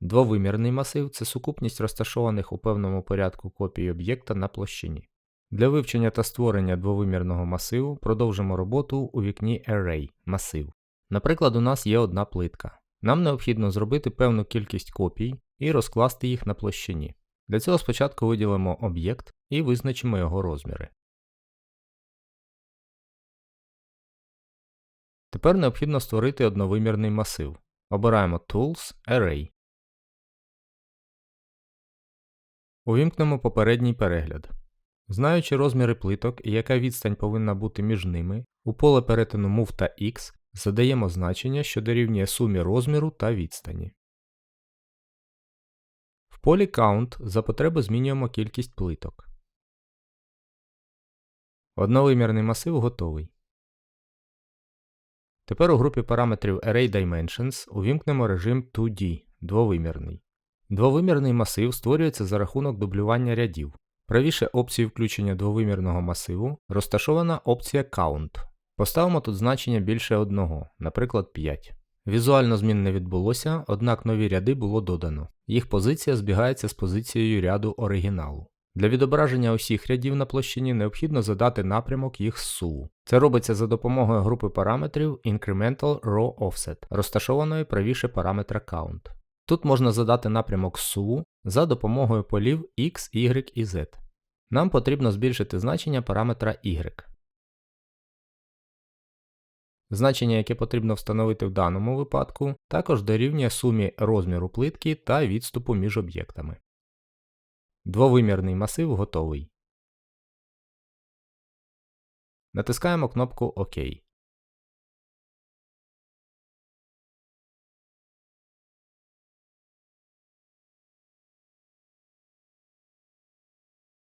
Двовимірний масив це сукупність розташованих у певному порядку копій об'єкта на площині. Для вивчення та створення двовимірного масиву продовжимо роботу у вікні Array масив. Наприклад, у нас є одна плитка. Нам необхідно зробити певну кількість копій і розкласти їх на площині. Для цього спочатку виділимо об'єкт і визначимо його розміри. Тепер необхідно створити одновимірний масив. Обираємо Tools Array. Увімкнемо попередній перегляд. Знаючи розміри плиток і яка відстань повинна бути між ними, у поле перетину Move та X задаємо значення, що дорівнює сумі розміру та відстані. В полі Count за потреби змінюємо кількість плиток. Одновимірний масив готовий. Тепер у групі параметрів Array Dimensions увімкнемо режим 2D двовимірний. Двовимірний масив створюється за рахунок дублювання рядів. Правіше опції включення двовимірного масиву розташована опція Count. Поставимо тут значення більше одного, наприклад 5. Візуально змін не відбулося, однак нові ряди було додано. Їх позиція збігається з позицією ряду оригіналу. Для відображення усіх рядів на площині необхідно задати напрямок їх СУ. Це робиться за допомогою групи параметрів Incremental Row Offset, розташованої правіше параметра Count. Тут можна задати напрямок SU за допомогою полів X, Y і Z. Нам потрібно збільшити значення параметра Y. Значення, яке потрібно встановити в даному випадку, також дорівнює сумі розміру плитки та відступу між об'єктами. Двовимірний масив готовий. Натискаємо кнопку ОК.